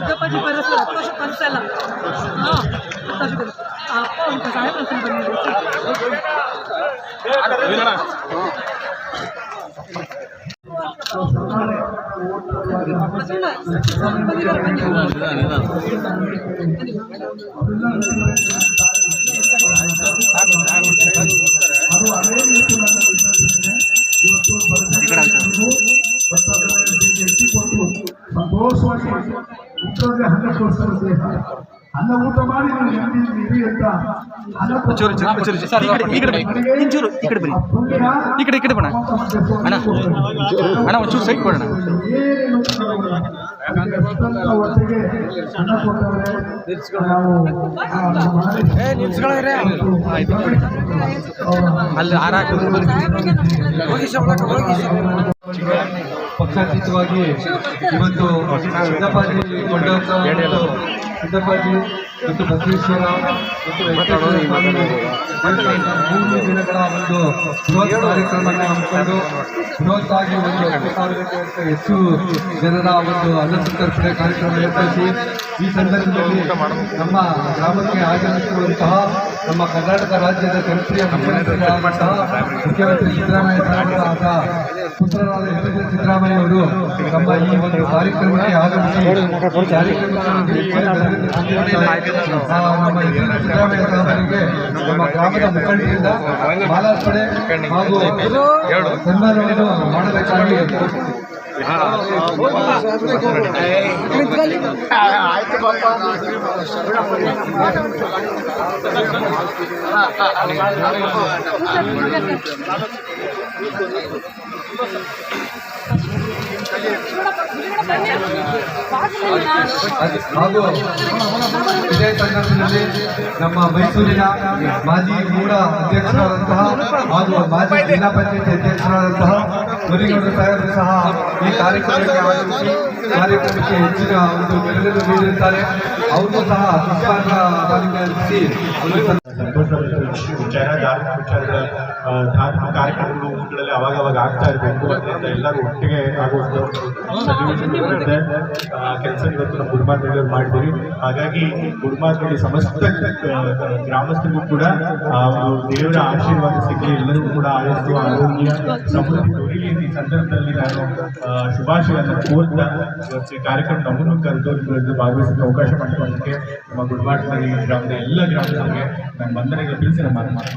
ಸಿದ್ದಪ್ಪಾಜಿ ಬರೋದು ಹತ್ತು ವರ್ಷ ಕನಸಲ್ಲ ಹಾಂ ಹತ್ತು ವರ್ಷ ಕನಸು ಆ ಅಪ್ಪ ಒಂದು ಸಾಹೇಬ್ ಕನಸಲ್ಲಿ ಬಂದಿದ್ರು ಬಸವಣ್ಣ, ಸ್ವಾಮಿ ಬಂದಿದ್ದಾರೆ, ಬನ್ನಿ. ಸಂತೋಷವಾಗಿ ಊಟದಲ್ಲಿ ಹಣ ಕೊಡಿಸ್ತಾರೆ ಅನ್ನ ಊಟ ಮಾಡಿ ನೀವು ನೆಮ್ಮದಿ ಅಂತ ಹಣ ಚೂರು ಚೂರು ಚೂರು ಸರ್ ಈ ಕಡೆ ಈ ಕಡೆ ಬನ್ನಿ ಇಂಚೂರು ಈ ಕಡೆ ಬನ್ನಿ ಈ ಕಡೆ ಈ ಕಡೆ ಬಣ್ಣ ಅಣ್ಣ ಅಣ್ಣ ಒಂಚೂರು ಸೈಡ್ ಕೊಡೋಣ ಒಟ್ಟಿಗೆ ಹಣ ಕೊಟ್ಟವ್ರೆ ನಾವು ಅಲ್ಲಿ ಹಾರ ಹಾಕೋದು ಪಕ್ಷಾತೀತವಾಗಿ ಇವತ್ತು ಸಿದ್ದಪ್ಪಾಜಿ ಮತ್ತು ಸಿದ್ದಪ್ಪಾಜಿ ಮತ್ತು ಬಸವೇಶ್ವರ ಮೂರು ದಿನಗಳ ಒಂದು ಬೃಹತ್ ಕಾರ್ಯಕ್ರಮವನ್ನು ಹಮ್ಮಿಕೊಂಡು ಬೃಹತ್ ಆಗಿ ಒಂದು ಸಾವಿರಕ್ಕಿಂತ ಹೆಚ್ಚು ಜನರ ಒಂದು ಅನ್ನಸಂತರ್ಪಣೆ ಕಾರ್ಯಕ್ರಮ ಏರ್ಪಡಿಸಿ ಈ ಸಂದರ್ಭದಲ್ಲಿ ನಮ್ಮ ಗ್ರಾಮಕ್ಕೆ ಆಗಮಿಸಿರುವಂತಹ ನಮ್ಮ ಕರ್ನಾಟಕ ರಾಜ್ಯದ ಜನಪ್ರಿಯ ಮುಖ್ಯಮಂತ್ರಿ ಸಿದ್ದರಾಮಯ್ಯ ಸಾಹೇಬರ ಆದ ಪುತ್ರರಾದ ಎಸ್ ಎಸ್ ಸಿದ್ದರಾಮಯ್ಯ ಅವರು ನಮ್ಮ ಈ ಒಂದು ಕಾರ್ಯಕ್ರಮಕ್ಕೆ ಆಗಮಿಸಿ ನಮ್ಮ ಎಸ್ ಎಸ್ ಸಿದ್ದರಾಮಯ್ಯ ಸಾಹೇಬರಿಗೆ ನಮ್ಮ ಗ್ರಾಮದ ಮುಖಂಡರಿಂದ ಮಾಲಾರ್ಪಣೆ ಹಾಗೂ ಸನ್ಮಾನವನ್ನು ಮಾಡಬೇಕಾಗಿ হ্যাঁ ಹಾಗೂ ಇದೇ ಸಂದರ್ಭದಲ್ಲಿ ನಮ್ಮ ಮೈಸೂರಿನ ಮಾಜಿ ಮೂಲ ಅಧ್ಯಕ್ಷರಾದಂತಹ ಹಾಗೂ ಮಾಜಿ ಜಿಲ್ಲಾ ಪಂಚಾಯತ್ ಅಧ್ಯಕ್ಷರಾದಂತಹ ಮುರಿಗೌಡ ಸಾಹೇಬರು ಸಹ ಈ ಕಾರ್ಯಕ್ರಮಕ್ಕೆ ಆಗಮಿಸಿ ಕಾರ್ಯಕ್ರಮಕ್ಕೆ ಹೆಚ್ಚಿನ ಒಂದು ಬೆಂಬಲ ನೀಡಿರುತ್ತಾರೆ ಅವರು ಸಹ ಪಾಲಿಕೆ ಸಂ- ವಿಚಾರ, ಧಾರ್ಮಿಕ ವಿಚಾರದ ಧಾರ್ಮಿಕ ಕಾರ್ಯಕ್ರಮಗಳು ಊರುಗಳಲ್ಲಿ ಅವಾಗ ಅವಾಗ ಆಗ್ತಾ ಇರಬೇಕು ಅದರಿಂದ ಎಲ್ಲರೂ ಒಟ್ಟಿಗೆ ಆಗುವಂಥ ಸನ್ನಿವೇಶಗಳಿರುತ್ತೆ ಕೆಲಸ ಇವತ್ತು ನಮ್ಮ ಗುರುಮಾರ್ಗದಲ್ಲಿ ಮಾಡಿದ್ದೀವಿ ಹಾಗಾಗಿ ಗುರುಮಾರ್ಗದಲ್ಲಿ ಸಮಸ್ತ ಗ್ರಾಮಸ್ಥರಿಗೂ ಕೂಡ ದೇವರ ಆಶೀರ್ವಾದ ಸಿಗಲಿ, ಎಲ್ಲರಿಗೂ ಕೂಡ ಆಯಸ್ಸು, ಆರೋಗ್ಯ, ಸಮೃದ್ಧಿ ದೊರೆಯಲಿ ಈ ಸಂದರ್ಭದಲ್ಲಿ ನಾನು ಶುಭಾಶಯವನ್ನು ಕೋರ್ತಾ ಇವತ್ತು ಈ ಕಾರ್ಯಕ್ರಮ ನಮ್ಮನ್ನು ಕರೆದು ಇದರಲ್ಲಿ ಭಾಗವಹಿಸಕ್ಕೆ ಅವಕಾಶ ಮಾಡಿಕೊಳ್ಳೋದಕ್ಕೆ ನಮ್ಮ ಗುರುಮಾರ್ಗದಲ್ಲಿ ಗ್ರಾಮದ ಎಲ್ಲ ಗ್ರಾಮಗಳಿಗೆ ನನ್ನ ಬಂಧನೆಗಳು ತಿಳಿಸಿ ಮಾತು